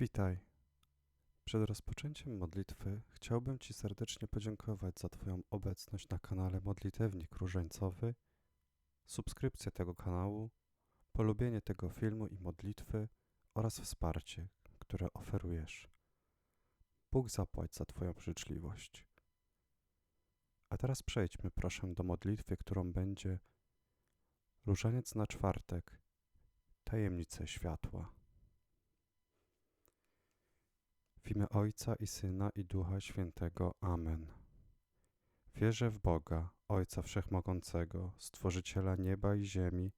Witaj. Przed rozpoczęciem modlitwy chciałbym Ci serdecznie podziękować za Twoją obecność na kanale Modlitewnik Różańcowy, subskrypcję tego kanału, polubienie tego filmu i modlitwy oraz wsparcie, które oferujesz. Bóg zapłać za Twoją życzliwość. A teraz przejdźmy proszę do modlitwy, którą będzie Różaniec na czwartek, tajemnice światła. W imię Ojca i Syna i Ducha Świętego. Amen. Wierzę w Boga, Ojca Wszechmogącego, Stworzyciela nieba i ziemi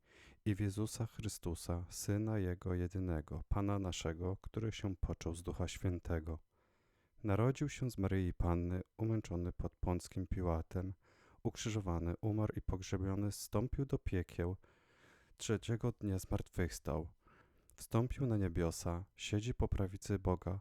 i w Jezusa Chrystusa, Syna Jego jedynego, Pana naszego, który się począł z Ducha Świętego. Narodził się z Maryi Panny, umęczony pod Pąckim Piłatem, ukrzyżowany, umarł i pogrzebiony, zstąpił do piekieł, trzeciego dnia zmartwychwstał. Wstąpił na niebiosa, siedzi po prawicy Boga,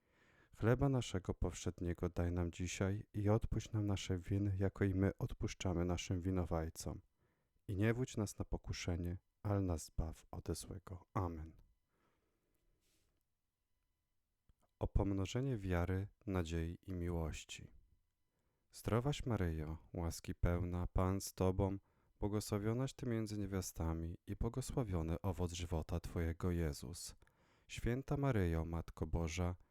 Chleba naszego powszedniego daj nam dzisiaj i odpuść nam nasze winy, jako i my odpuszczamy naszym winowajcom. I nie wódź nas na pokuszenie, ale nas zbaw ode złego. Amen. O pomnożenie wiary, nadziei i miłości. Zdrowaś Maryjo, łaski pełna, Pan z Tobą, błogosławionaś Ty między niewiastami i błogosławiony owoc żywota Twojego Jezus. Święta Maryjo, Matko Boża,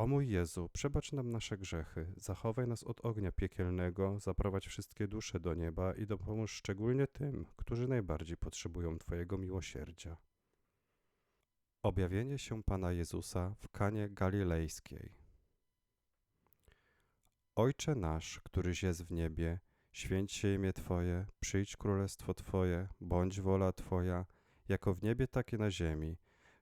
O mój Jezu, przebacz nam nasze grzechy, zachowaj nas od ognia piekielnego, zaprowadź wszystkie dusze do nieba i dopomóż szczególnie tym, którzy najbardziej potrzebują Twojego miłosierdzia. Objawienie się Pana Jezusa w Kanie Galilejskiej. Ojcze nasz, któryś jest w niebie, święć się imię Twoje, przyjdź królestwo Twoje, bądź wola Twoja, jako w niebie, tak i na ziemi.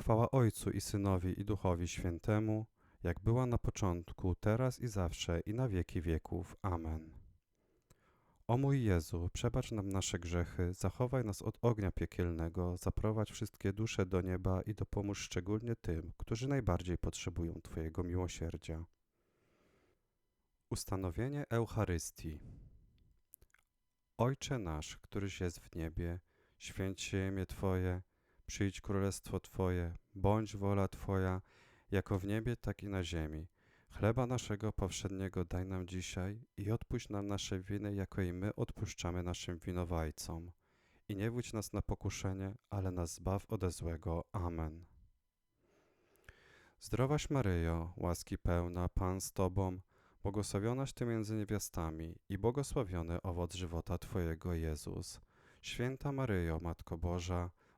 Chwała Ojcu i Synowi i Duchowi Świętemu, jak była na początku, teraz i zawsze i na wieki wieków. Amen. O mój Jezu, przebacz nam nasze grzechy, zachowaj nas od ognia piekielnego, zaprowadź wszystkie dusze do nieba i dopomóż szczególnie tym, którzy najbardziej potrzebują Twojego miłosierdzia. Ustanowienie Eucharystii Ojcze nasz, któryś jest w niebie, święć się imię Twoje, przyjdź królestwo Twoje, bądź wola Twoja, jako w niebie, tak i na ziemi. Chleba naszego powszedniego daj nam dzisiaj i odpuść nam nasze winy, jako i my odpuszczamy naszym winowajcom. I nie wódź nas na pokuszenie, ale nas zbaw ode złego. Amen. Zdrowaś Maryjo, łaski pełna, Pan z Tobą, błogosławionaś Ty między niewiastami i błogosławiony owoc żywota Twojego Jezus. Święta Maryjo, Matko Boża,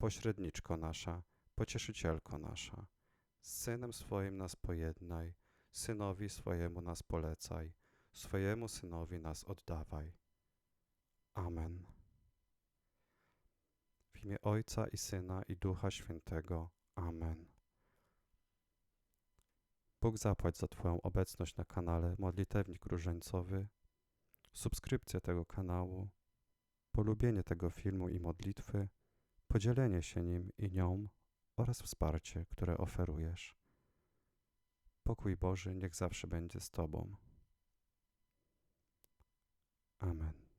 pośredniczko nasza, pocieszycielko nasza. Z Synem swoim nas pojednaj, Synowi swojemu nas polecaj, swojemu Synowi nas oddawaj. Amen. W imię Ojca i Syna i Ducha Świętego. Amen. Bóg zapłać za Twoją obecność na kanale Modlitewnik Różańcowy, subskrypcję tego kanału, polubienie tego filmu i modlitwy, podzielenie się nim i nią oraz wsparcie, które oferujesz. Pokój Boży niech zawsze będzie z Tobą. Amen.